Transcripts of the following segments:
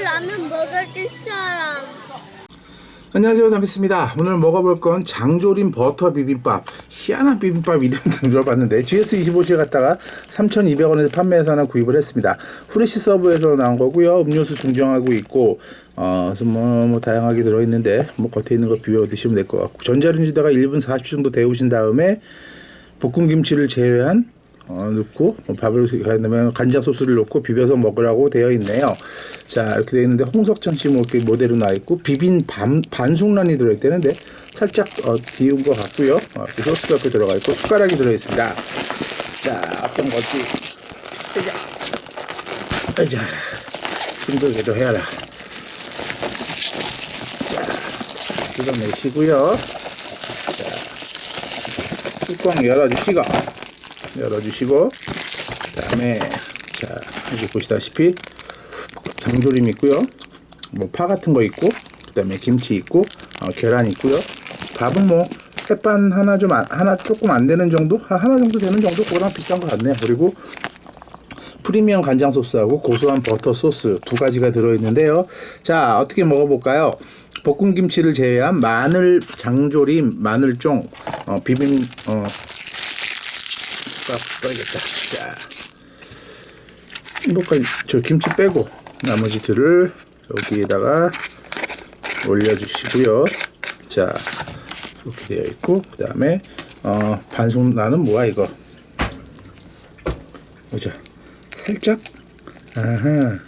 라면 먹을 사람. 안녕하세요 담비스입니다 오늘 먹어볼 건 장조림 버터 비빔밥 희한한 비빔밥 이름 들어봤는데 GS25시에 갔다가 3,200원에서 판매해서 하나 구입을 했습니다 후레쉬 서브에서 나온 거고요 음료수 중정하고 있고 어, 그래서 뭐, 뭐 다양하게 들어있는데 뭐 겉에 있는 거 비벼 드시면 될 것 같고 전자레인지다가 1분 40초 정도 데우신 다음에 볶음 김치를 제외한 어, 넣고 뭐 밥을 간장 소스를 넣고 비벼서 먹으라고 되어 있네요. 자 이렇게 되어 있는데 홍석천 씨 뭐 이렇게 모델로 나와 있고 비빈 반, 반숙란이 들어있다는데 살짝 어, 뒤운 것 같고요. 어, 그 소스가 이렇게 들어가 있고 숟가락이 들어 있습니다. 자 어떤 거지? 자, 자 힘들게도 해야라. 자 뜯어내시고요. 자 뚜껑 열어주시고. 열어주시고 그 다음에 자 여기 보시다시피 장조림 있고요 뭐 파 같은 거 있고 그다음에 김치 있고 어, 계란 있고요 밥은 뭐 햇반 하나 좀 안- 하나 조금 안 되는 정도 하- 하나 정도 되는 정도 그거랑 비슷한 것 같네요 그리고 프리미엄 간장 소스하고 고소한 버터 소스 두 가지가 들어있는데요. 자 어떻게 먹어볼까요? 볶음 김치를 제외한 마늘 장조림 마늘쫑 어, 비빔 어, 딱 떠야겠다. 자, 이거까지 저 김치 빼고 나머지 들을 여기에다가 올려주시고요. 자, 이렇게 되어 있고 그 다음에 어, 반숙나는 뭐야 이거? 보자. 살짝 아하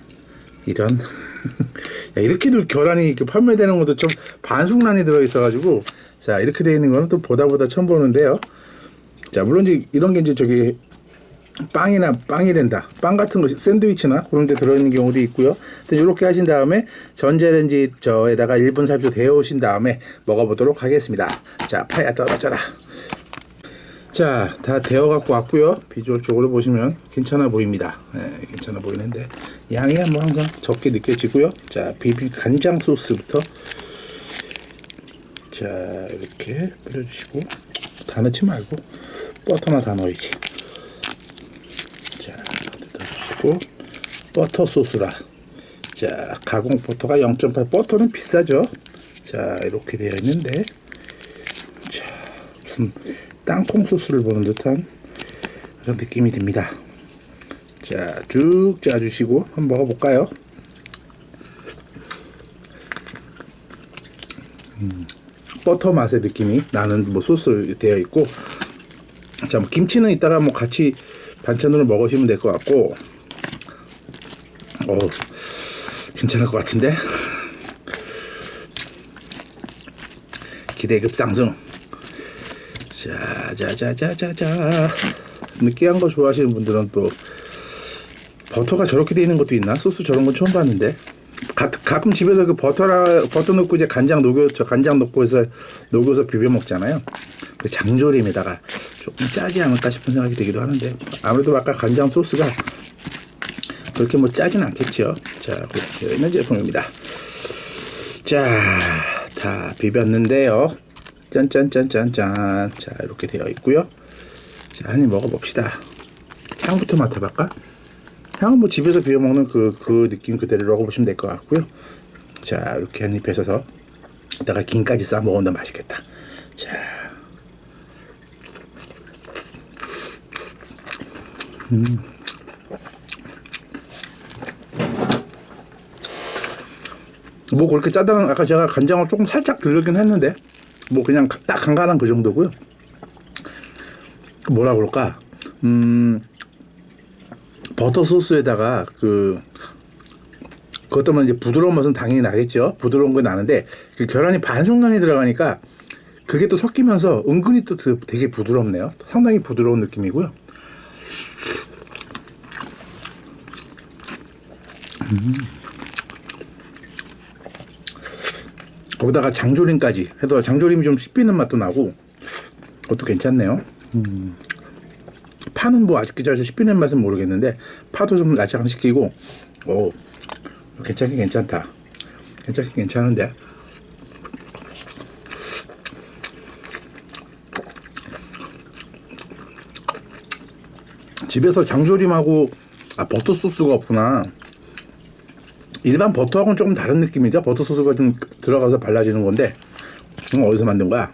이런 야, 이렇게도 계란이 이렇게 판매되는 것도 좀 반숙란이 들어 있어가지고 자 이렇게 되어 있는 거는 또 보다 보다 처음 보는데요. 자 물론 이제 이런 게 이제 저기 빵이나 빵이 된다. 빵 같은 거 샌드위치나 그런 데 들어있는 경우도 있고요. 이렇게 하신 다음에 전자레인지 저에다가 1분 30초 데우신 다음에 먹어보도록 하겠습니다. 자 파야 떨어져라. 자 다 데워 갖고 왔고요. 비주얼 쪽으로 보시면 괜찮아 보입니다. 네, 괜찮아 보이는데 양이 뭐 항상 적게 느껴지고요. 자 비빔 간장 소스부터 자 이렇게 뿌려주시고 다 넣지 말고 버터나 다 넣어야지. 자 뜯어주시고 버터 소스라. 자 가공 버터가 0.8 버터는 비싸죠? 자 이렇게 되어 있는데. 자 무슨 땅콩 소스를 보는 듯한 그런 느낌이 듭니다. 자 쭉 짜주시고 한번 먹어볼까요? 버터 맛의 느낌이 나는 뭐 소스 되어 있고. 자, 뭐 김치는 이따가 뭐 같이 반찬으로 먹으시면 될 것 같고 어 괜찮을 것 같은데? 기대급 상승. 자자자자자자. 느끼한 거 좋아하시는 분들은 또 버터가 저렇게 돼 있는 것도 있나? 소스 저런 건 처음 봤는데. 가, 가끔 집에서 그 버터라 버터 넣고 이제 간장 녹여 저 간장 넣고 해서 녹여서 비벼 먹잖아요. 그 장조림에다가 조금 짜지 않을까 싶은 생각이 들기도 하는데. 아무래도 아까 간장 소스가 그렇게 뭐 짜진 않겠죠. 자, 그렇게 있는 제품입니다. 자, 다 비볐는데요. 짠짠짠짠짠. 자, 이렇게 되어 있고요. 자, 한 입 먹어봅시다. 향부터 맡아볼까? 향은 뭐 집에서 비벼 먹는 그, 그 느낌 그대로라고 보시면 될 것 같고요. 자, 이렇게 한 입 해서서 이따가 김까지 싸 먹으면 맛있겠다. 자. 음. 뭐 그렇게 짜다는 아까 제가 간장을 조금 살짝 들르긴 했는데 뭐 그냥 딱 간간한 그 정도고요. 뭐라 그럴까? 음. 버터 소스에다가 그 그것 때문에 이제 부드러운 맛은 당연히 나겠죠. 부드러운 건 나는데 그 계란이 반숙란이 들어가니까 그게 또 섞이면서 은근히 또 그- 되게 부드럽네요. 상당히 부드러운 느낌이고요. 음. 거기다가 장조림까지 해서 장조림이 좀 씹히는 맛도 나고 그것도 괜찮네요. 파는 뭐 아직 그저 씹히는 맛은 모르겠는데 파도 좀 날짝 시키고 오 괜찮긴 괜찮다. 괜찮긴 괜찮은데. 집에서 장조림하고 아 버터 소스가 없구나 일반 버터하고는 조금 다른 느낌이죠. 버터 소스가 좀 들어가서 발라지는 건데 이건 어디서 만든 거야?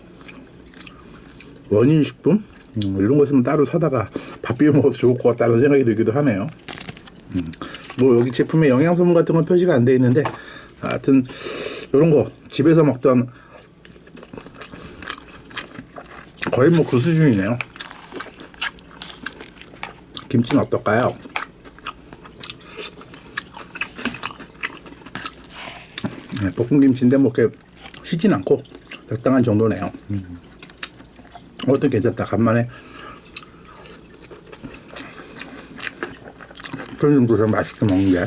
원인 식품? 음, 이런 거 있으면 따로 사다가 밥 비벼 먹어도 좋을 것 같다는 생각이 들기도 하네요. 음, 뭐 여기 제품에 영양 성분 같은 건 표시가 안 돼 있는데 하여튼 이런 거 집에서 먹던 거의 뭐 그 수준이네요. 김치는 어떨까요? 네, 볶음김치인데 뭐 이렇게 시진 않고 적당한 정도네요. 음. 어떤 괜찮다. 간만에 그런 정도로 맛있게 먹는 게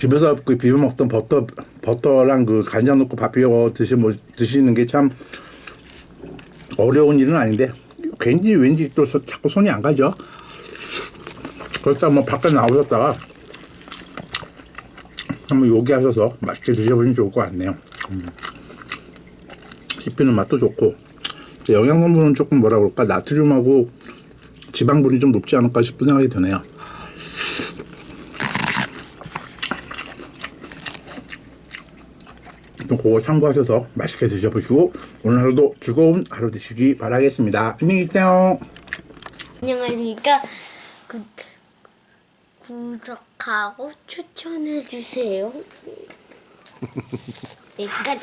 집에서 그 비벼 먹던 버터 버터랑 그 간장 넣고 밥 비벼 드시 뭐 드시는 게 참 어려운 일은 아닌데 왠지 왠지 또 서- 자꾸 손이 안 가죠. 그렇다 뭐 밖에 나오셨다가 한번 요기하셔서 맛있게 드셔보시면 좋을 것 같네요. 음. 씹히는 맛도 좋고 영양성분은 조금 뭐라 그럴까 나트륨하고 지방분이 좀 높지 않을까 싶은 생각이 드네요. 좀 그거 참고하셔서 맛있게 드셔보시고 오늘 하루도 즐거운 하루 되시기 바라겠습니다. 안녕히 계세요. 안녕하십니까. 구, 구독하고 추천해주세요. 일단